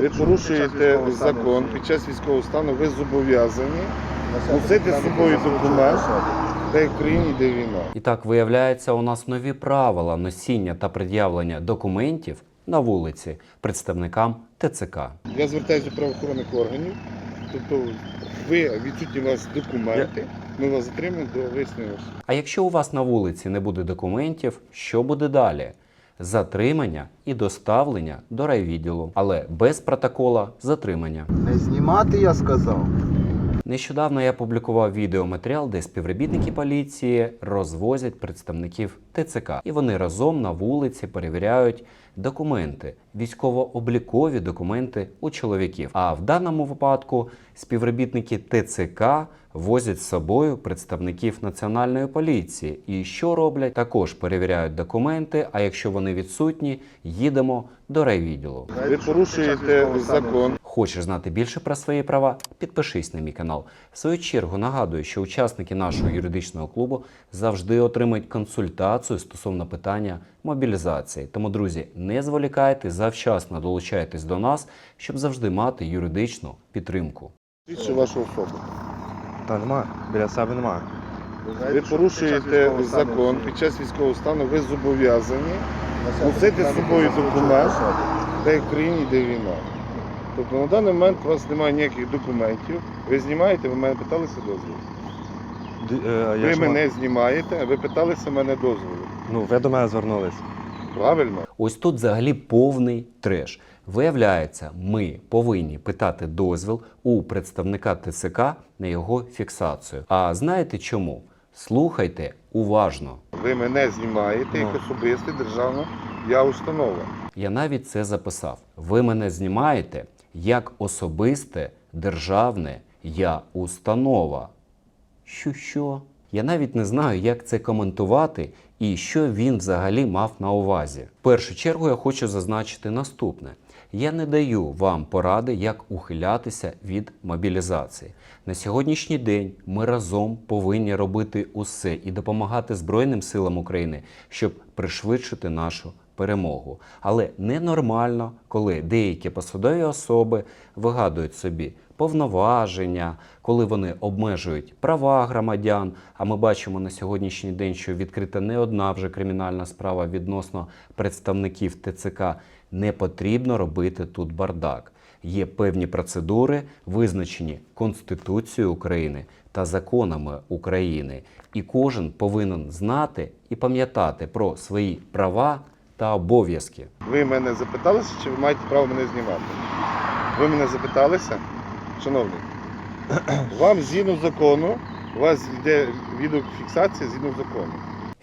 Ви порушуєте закон під час військового стану, ви зобов'язані носити з собою документ, де в країні йде війна. І так виявляється, у нас нові правила носіння та пред'явлення документів на вулиці представникам ТЦК. Я звертаюся до правоохоронних органів, тобто ви відсутні у вас документи, ми вас затримуємо до вияснення. А якщо у вас на вулиці не буде документів, що буде далі? Затримання і доставлення до райвідділу, але без протокола затримання. Не знімати, я сказав. Нещодавно я публікував відеоматеріал, де співробітники поліції розвозять представників ТЦК, і вони разом на вулиці перевіряють документи, військово-облікові документи у чоловіків. А в даному випадку співробітники ТЦК возять з собою представників національної поліції. І що роблять? Також перевіряють документи. А якщо вони відсутні, їдемо до райвідділу. Ви порушуєте закон. Хочеш знати більше про свої права? Підпишись на мій канал. В свою чергу нагадую, що учасники нашого юридичного клубу завжди отримують консультацію стосовно питання мобілізації. Тому, друзі, не зволікайте, завчасно долучайтесь до нас, щоб завжди мати юридичну підтримку. Більше вашу особу. Та немає. Біля себе немає. Ви порушуєте закон під час військового стану, ви зобов'язані носити з собою документ, де в країні йде війна. Тобто на даний момент у вас немає ніяких документів. Ви знімаєте, ви мене питалися дозволу. Д- е, я Ви ж мене знімаєте, а ви питалися мене дозволу. Ну, ви до мене звернулись. Правильно? Ось тут взагалі повний треш. Виявляється, ми повинні питати дозвіл у представника ТЦК на його фіксацію. А знаєте чому? Слухайте уважно. Ви мене знімаєте як Ну. особисте державна я установа. Я навіть це записав. Ви мене знімаєте як особисте державне я установа. Що що? Я навіть не знаю, як це коментувати і що він взагалі мав на увазі. В першу чергу я хочу зазначити наступне: я не даю вам поради, як ухилятися від мобілізації. На сьогоднішній день ми разом повинні робити усе і допомагати Збройним силам України, щоб пришвидшити нашу перемогу. Але ненормально, коли деякі посадові особи вигадують собі повноваження, коли вони обмежують права громадян. А ми бачимо на сьогоднішній день, що відкрита не одна вже кримінальна справа відносно представників ТЦК. Не потрібно робити тут бардак. Є певні процедури, визначені Конституцією України та законами України, і кожен повинен знати і пам'ятати про свої права та обов'язки. Ви мене запиталися, чи ви маєте право мене знімати? Ви мене запиталися, шановний. Вам згідно закону, у вас йде відеофіксація згідно закону.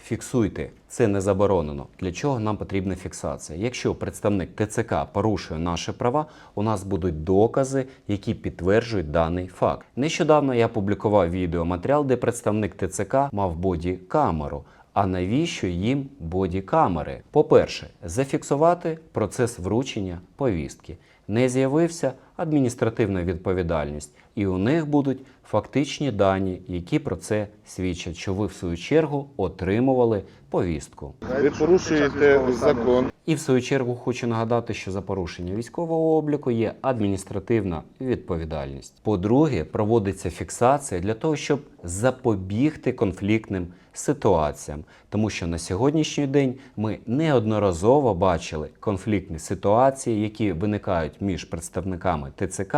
Фіксуйте, це не заборонено. Для чого нам потрібна фіксація? Якщо представник ТЦК порушує наші права, у нас будуть докази, які підтверджують даний факт. Нещодавно я публікував відеоматеріал, де представник ТЦК мав боді-камеру. А навіщо їм боді-камери? По-перше, зафіксувати процес вручення повістки. Не з'явився адміністративна відповідальність, і у них будуть фактичні дані, які про це свідчать, що ви в свою чергу отримували повістку. Ви порушуєте закон. І в свою чергу хочу нагадати, що за порушення військового обліку є адміністративна відповідальність. По-друге, проводиться фіксація для того, щоб запобігти конфліктним ситуаціям, тому що на сьогоднішній день ми неодноразово бачили конфліктні ситуації, які виникають між представниками ТЦК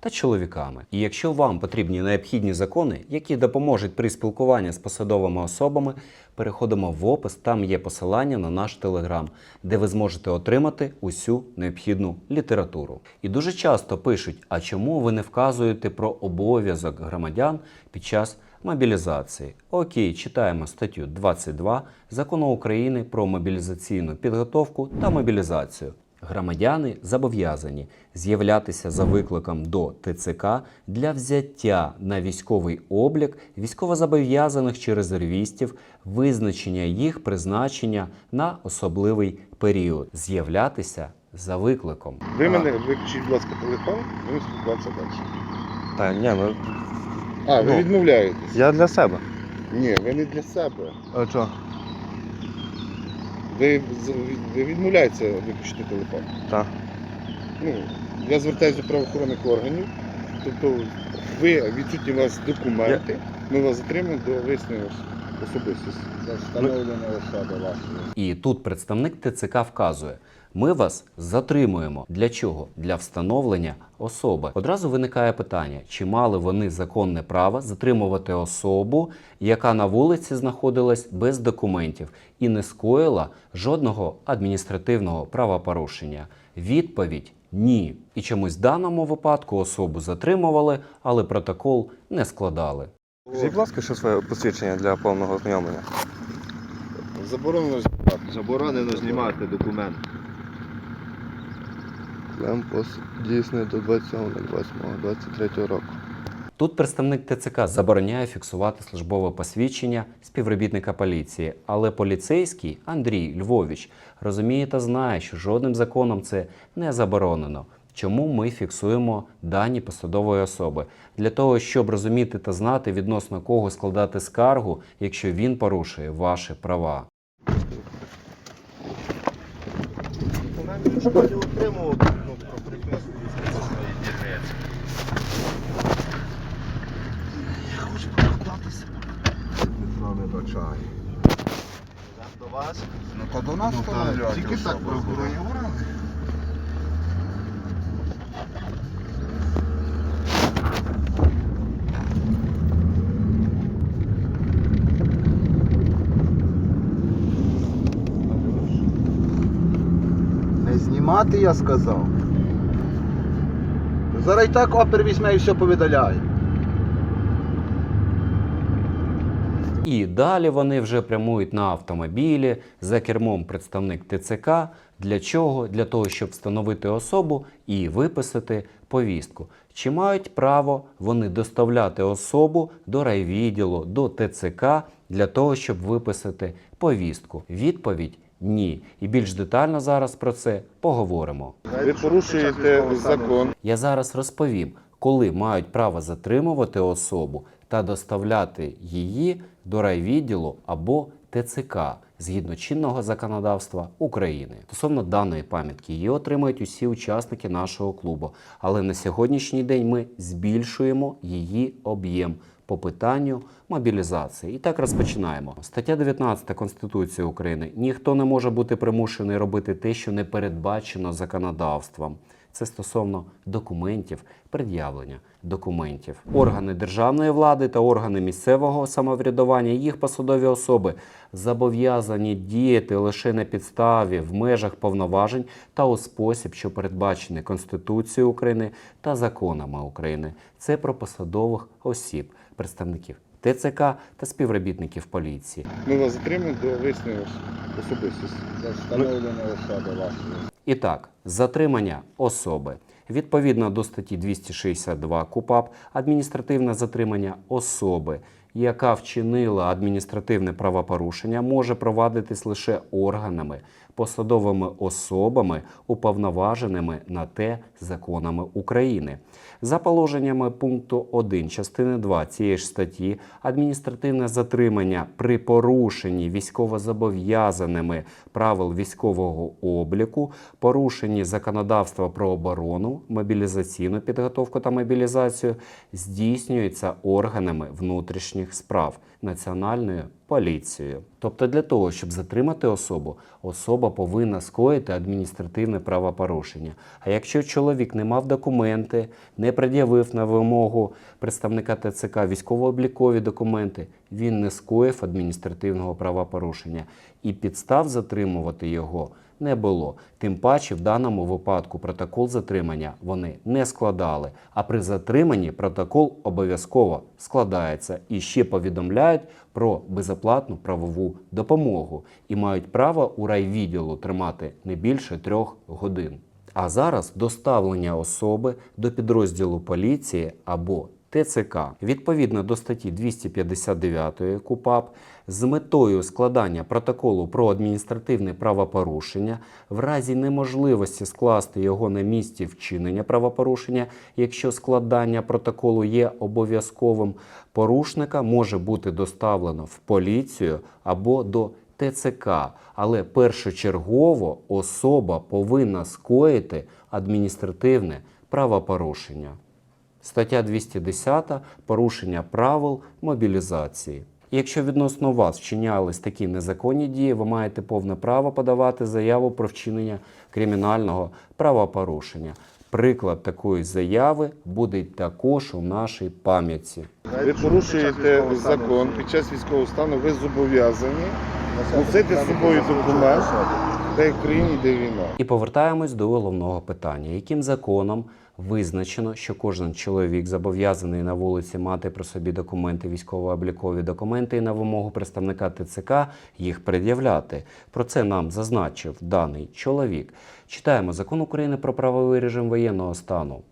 та чоловіками. І якщо вам потрібні необхідні закони, які допоможуть при спілкуванні з посадовими особами, переходимо в опис. Там є посилання на наш телеграм, де ви зможете отримати усю необхідну літературу. І дуже часто пишуть: а чому ви не вказуєте про обов'язок громадян під час мобілізації? Окей, читаємо статтю 22 закону України про мобілізаційну підготовку та мобілізацію. Громадяни зобов'язані з'являтися за викликом до ТЦК для взяття на військовий облік військовозобов'язаних чи резервістів, визначення їх призначення на особливий період, з'являтися за викликом. Ви мене виключіть, будь ласка, телефон, будемо спілкуватися далі. Та ні, ну А, ви Ну. відмовляєтесь? я для себе. Ні, ви не для себе. А що? Ви, відмовляється відмовляєтеся виключити телефон. Так. Ну, Я звертаюся до правоохоронних органів. Тобто ви відсутні у вас документи, ми вас затримуємо до вияснення особистості. За встановлення особи вашої. І тут представник ТЦК вказує: ми вас затримуємо. Для чого? Для встановлення особи. Одразу виникає питання: чи мали вони законне право затримувати особу, яка на вулиці знаходилась без документів і не скоїла жодного адміністративного правопорушення? Відповідь. Ні. І чомусь в даному випадку особу затримували, але протокол не складали. Скажіть, будь ласка, що своє посвідчення для повного ознайомлення. Заборонено знімати. Заборонено знімати документ. Лемпос дійсний до 27.08.23 року. Тут представник ТЦК забороняє фіксувати службове посвідчення співробітника поліції, але поліцейський Андрій Львович розуміє та знає, що жодним законом це не заборонено. Чому ми фіксуємо дані посадової особи? Для того, щоб розуміти та знати відносно кого складати скаргу, якщо він порушує ваші права. Ніхто не бачає. До вас? Ну то до нас Ну, та, встановлювати тільки так особу. правоохоронні органи. Не знімати, я сказав. Зараз і так опер візьме і все повидаляє. І далі вони вже прямують на автомобілі за кермом представник ТЦК. Для чого? Для того, щоб встановити особу і виписати повістку. Чи мають право вони доставляти особу до райвідділу, до ТЦК для того, щоб виписати повістку? Відповідь ні. І більш детально зараз про це поговоримо. Ви порушуєте закон. Я зараз розповім, коли мають право затримувати особу та доставляти її до райвідділу або ТЦК згідно чинного законодавства України. Стосовно даної пам'ятки її отримають усі учасники нашого клубу, але на сьогоднішній день ми збільшуємо її об'єм по питанню мобілізації. І так розпочинаємо. Стаття 19 Конституції України. Ніхто не може бути примушений робити те, що не передбачено законодавством. Це стосовно документів, пред'явлення документів. Органи державної влади та органи місцевого самоврядування, їх посадові особи зобов'язані діяти лише на підставі в межах повноважень та у спосіб, що передбачений Конституцією України та законами України. Це про посадових осіб, представників ТЦК та співробітників поліції. Ми вас затримуємо до вияснення ос- особистості. За встановлення особи вашої. І так, затримання особи. Відповідно до статті 262 КУПАП, адміністративне затримання особи, яка вчинила адміністративне правопорушення, може провадитись лише органами, посадовими особами, уповноваженими на те законами України. За положеннями пункту 1 частини 2 цієї ж статті, адміністративне затримання при порушенні військовозобов'язаними правил військового обліку, порушенні законодавства про оборону, мобілізаційну підготовку та мобілізацію здійснюється органами внутрішніх справ Національною поліцією. Тобто, для того, щоб затримати особу, особа повинна скоїти адміністративне правопорушення. А якщо чоловік не мав документи, не пред'явив на вимогу представника ТЦК військово-облікові документи, він не скоїв адміністративного правопорушення і підстав затримувати його не було. Тим паче, в даному випадку протокол затримання вони не складали. А при затриманні протокол обов'язково складається і ще повідомляють про безоплатну правову допомогу і мають право у райвідділу тримати не більше трьох годин. А зараз доставлення особи до підрозділу поліції або ТЦК відповідно до статті 259 КУПАП з метою складання протоколу про адміністративне правопорушення в разі неможливості скласти його на місці вчинення правопорушення, якщо складання протоколу є обов'язковим, порушника може бути доставлено в поліцію або до ТЦК, але першочергово особа повинна скоїти адміністративне правопорушення. Стаття 210 порушення правил мобілізації. Якщо відносно вас вчинялись такі незаконні дії, ви маєте повне право подавати заяву про вчинення кримінального правопорушення. Приклад такої заяви буде також у нашій пам'ятці. Ви порушуєте закон під час військового стану, ви зобов'язані носити з собою документ, де в країні йде війна. І повертаємось до головного питання: яким законом визначено, що кожен чоловік зобов'язаний на вулиці мати при собі документи, військово-облікові документи і на вимогу представника ТЦК їх пред'являти? Про це нам зазначив даний чоловік. Читаємо закон України про правовий режим воєнного стану.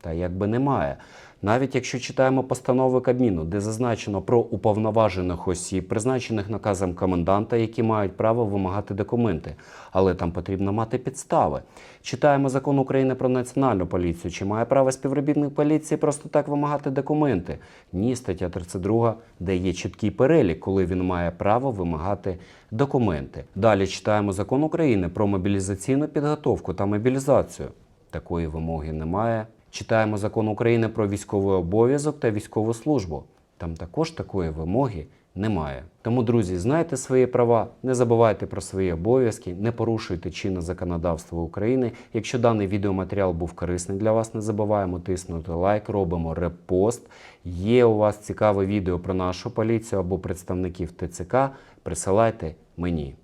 Та якби немає. Навіть якщо читаємо постанови Кабміну, де зазначено про уповноважених осіб, призначених наказом коменданта, які мають право вимагати документи, але там потрібно мати підстави. Читаємо закон України про національну поліцію. Чи має право співробітник поліції просто так вимагати документи? Ні, стаття 32 дає чіткий перелік, коли він має право вимагати документи. Далі читаємо закон України про мобілізаційну підготовку та мобілізацію. Такої вимоги немає. Читаємо закон України про військовий обов'язок та військову службу. Там також такої вимоги немає. Тому, друзі, знайте свої права, не забувайте про свої обов'язки, не порушуйте чинне законодавство України. Якщо даний відеоматеріал був корисний для вас, не забуваємо тиснути лайк, робимо репост. Є у вас цікаве відео про нашу поліцію або представників ТЦК, присилайте мені.